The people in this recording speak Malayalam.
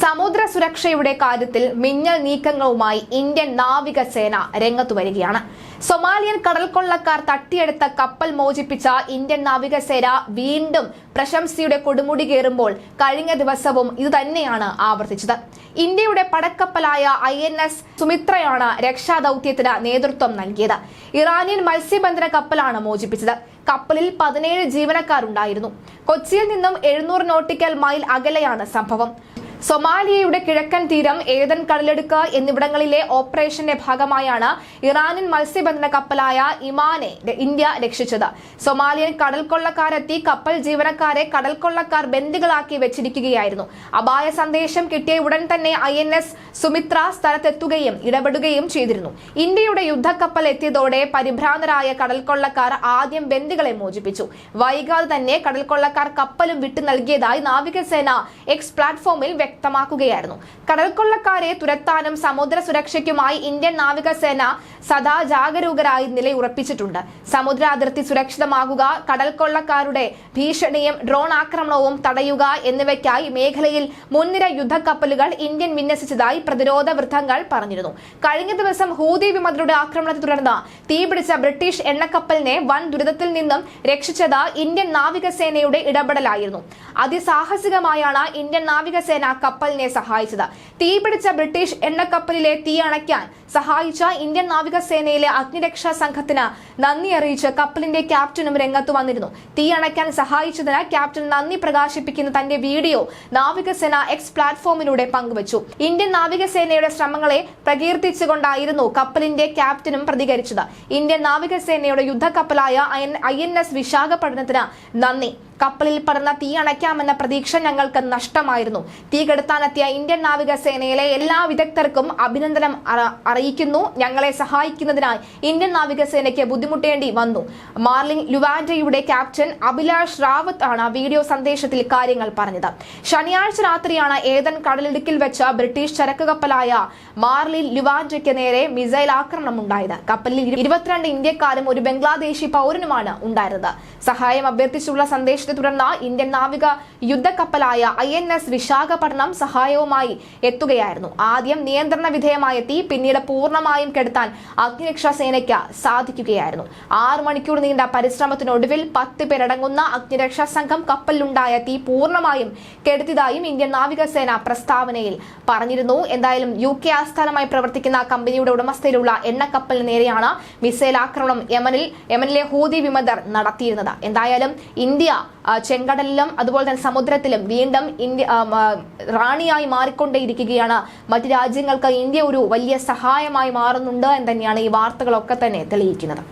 സമുദ്ര സുരക്ഷയുടെ കാര്യത്തിൽ മിന്നൽ നീക്കങ്ങളുമായി ഇന്ത്യൻ നാവികസേന രംഗത്തു വരികയാണ്. സൊമാലിയൻ കടൽക്കൊള്ളക്കാർ തട്ടിയെടുത്ത കപ്പൽ മോചിപ്പിച്ച ഇന്ത്യൻ നാവികസേന വീണ്ടും പ്രശംസയുടെ കൊടുമുടി കയറുമ്പോൾ കഴിഞ്ഞ ദിവസവും ഇതുതന്നെയാണ് ആവർത്തിച്ചത്. ഇന്ത്യയുടെ പടക്കപ്പലായ ഐ എൻ എസ് സുമിത്രയാണ് രക്ഷാദൌത്യത്തിന് നേതൃത്വം നൽകിയത്. ഇറാനിയൻ മത്സ്യബന്ധന കപ്പലാണ് മോചിപ്പിച്ചത്. കപ്പലിൽ പതിനേഴ് ജീവനക്കാരുണ്ടായിരുന്നു. കൊച്ചിയിൽ നിന്നും എഴുന്നൂറ് നോട്ടിക്കൽ മൈൽ അകലെയാണ് സംഭവം. സൊമാലിയയുടെ കിഴക്കൻ തീരം ഏതൻ കടലെടുക്ക് എന്നിവിടങ്ങളിലെ ഓപ്പറേഷന്റെ ഭാഗമായാണ് ഇറാനിൻ മത്സ്യബന്ധന കപ്പലായ ഇമാനെ ഇന്ത്യ രക്ഷിച്ചത്. സൊമാലിയൻ കടൽക്കൊള്ളക്കാരെത്തി കപ്പൽ ജീവനക്കാരെ കടൽക്കൊള്ളക്കാർ ബന്ദികളാക്കി വെച്ചിരിക്കുകയായിരുന്നു. അപായ സന്ദേശം കിട്ടിയ ഉടൻ തന്നെ ഐ എൻ എസ് സുമിത്ര സ്ഥലത്തെത്തുകയും ഇടപെടുകയും ചെയ്തിരുന്നു. ഇന്ത്യയുടെ യുദ്ധക്കപ്പൽ എത്തിയതോടെ പരിഭ്രാന്തരായ കടൽക്കൊള്ളക്കാർ ആദ്യം ബന്ദികളെ മോചിപ്പിച്ചു. വൈകാതെ തന്നെ കടൽക്കൊള്ളക്കാർ കപ്പലും വിട്ടു നൽകിയതായി നാവികസേന എക്സ് പ്ലാറ്റ്ഫോമിൽ വ്യക്തമാക്കുകയായിരുന്നു. കടൽക്കൊള്ളക്കാരെ തുരത്താനും സമുദ്ര സുരക്ഷയ്ക്കുമായി ഇന്ത്യൻ നാവികസേന സദാ ജാഗരൂകരായി നിലയുറപ്പിച്ചിട്ടുണ്ട്. സമുദ്ര അതിർത്തി സുരക്ഷിതമാകുക കടൽക്കൊള്ളക്കാരുടെ ഭീഷണിയും ഡ്രോൺ ആക്രമണവും തടയുക എന്നിവയ്ക്കായി മേഖലയിൽ മുൻനിര യുദ്ധക്കപ്പലുകൾ ഇന്ത്യൻ വിന്യസിച്ചതായി പ്രതിരോധ വൃത്തങ്ങൾ പറഞ്ഞിരുന്നു. കഴിഞ്ഞ ദിവസം ഹൂതി വിമതരുടെ ആക്രമണത്തെ തുടർന്ന് തീപിടിച്ച ബ്രിട്ടീഷ് എണ്ണക്കപ്പലിനെ വൻ ദുരിതത്തിൽ നിന്നും രക്ഷിച്ചത് ഇന്ത്യൻ നാവികസേനയുടെ ഇടപെടലായിരുന്നു. അതിസാഹസികമായാണ് ഇന്ത്യൻ നാവികസേന കപ്പലിനെ സഹായിച്ചത്. തീപിടിച്ച ബ്രിട്ടീഷ് എണ്ണക്കപ്പലിലെ തീ അണയ്ക്കാൻ സഹായിച്ച ഇന്ത്യൻ നാവികസേനയിലെ അഗ്നിരക്ഷാ സംഘത്തിന് നന്ദി അറിയിച്ച് കപ്പലിന്റെ ക്യാപ്റ്റനും രംഗത്ത് വന്നിരുന്നു. തീ അണയ്ക്കാൻ സഹായിച്ചതിന് ക്യാപ്റ്റൻ നന്ദി പ്രകാശിപ്പിക്കുന്ന തന്റെ വീഡിയോ നാവികസേന എക്സ് പ്ലാറ്റ്ഫോമിലൂടെ പങ്കുവച്ചു. ഇന്ത്യൻ നാവികസേനയുടെ ശ്രമങ്ങളെ പ്രകീർത്തിച്ചുകൊണ്ടായിരുന്നു കപ്പലിന്റെ ക്യാപ്റ്റനും പ്രതികരിച്ചത്. ഇന്ത്യൻ നാവികസേനയുടെ യുദ്ധക്കപ്പലായ ഐ എൻ എസ് വിശാഖപട്ടണത്തിന് നന്ദി. കപ്പലിൽ പടർന്ന തീ അണയ്ക്കാമെന്ന പ്രതീക്ഷ ഞങ്ങൾക്ക് നഷ്ടമായിരുന്നു. തീ കെടുത്താനെത്തിയ ഇന്ത്യൻ നാവികസേനയിലെ എല്ലാ വിദഗ്ധർക്കും അഭിനന്ദനം അറിയിക്കുന്നു. ഞങ്ങളെ സഹായിക്കുന്നതിനായി ഇന്ത്യൻ നാവികസേനയ്ക്ക് ബുദ്ധിമുട്ടേണ്ടി വന്നു. മാർലിൻ ലുവാൻഡയുടെ ക്യാപ്റ്റൻ അഭിലാഷ് റാവത്ത് ആണ് വീഡിയോ സന്ദേശത്തിൽ കാര്യങ്ങൾ പറഞ്ഞത്. ശനിയാഴ്ച രാത്രിയാണ് ഏതൻ കടലിടുക്കിൽ വെച്ച ബ്രിട്ടീഷ് ചരക്ക് കപ്പലായ മാർലിൻ ലുവാൻഡയ്ക്ക് നേരെ മിസൈൽ ആക്രമണം ഉണ്ടായത്. കപ്പലിൽ ഇരുപത്തിരണ്ട് ഇന്ത്യക്കാരും ഒരു ബംഗ്ലാദേശി പൗരനുമാണ് ഉണ്ടായിരുന്നത്. സഹായം അഭ്യർത്ഥിച്ചുള്ള സന്ദേശത്തെ തുടർന്ന് ഇന്ത്യൻ നാവിക യുദ്ധക്കപ്പലായ ഐ എൻ എസ് വിശാഖപട്ടണം സഹായവുമായി എത്തുകയായിരുന്നു. ആദ്യം നിയന്ത്രണ വിധേയമായെത്തി പിന്നീട് പൂർണമായും കെടുത്താൻ അഗ്നിരക്ഷാ സേനയ്ക്ക് സാധിക്കുകയായിരുന്നു. ആറ് മണിക്കൂർ നീണ്ട പരിശ്രമത്തിനൊടുവിൽ പത്ത് പേരടങ്ങുന്ന അഗ്നിരക്ഷാ സംഘം കപ്പലിലുണ്ടായ തീ പൂർണമായും കെടുത്തിയതായും ഇന്ത്യൻ നാവികസേന പ്രസ്താവനയിൽ പറഞ്ഞിരുന്നു. എന്തായാലും യു കെ ആസ്ഥാനമായി പ്രവർത്തിക്കുന്ന കമ്പനിയുടെ ഉടമസ്ഥയിലുള്ള എണ്ണക്കപ്പലിന് നേരെയാണ് മിസൈൽ ആക്രമണം യമനിൽ യമനിലെ ഹൂതി വിമതർ നടത്തിയിരുന്നത്. എന്തായാലും ഇന്ത്യ ചെങ്കടലിലും അതുപോലെ തന്നെ സമുദ്രത്തിലും വീണ്ടും ഇന്ത്യ റാണിയായി മാറിക്കൊണ്ടേയിരിക്കുകയാണ്. മറ്റു രാജ്യങ്ങൾക്ക് ഇന്ത്യ ഒരു വലിയ സഹായമായി മാറുന്നുണ്ട് എന്ന് തന്നെയാണ് ഈ വാർത്തകളൊക്കെ തന്നെ തെളിയിക്കുന്നത്.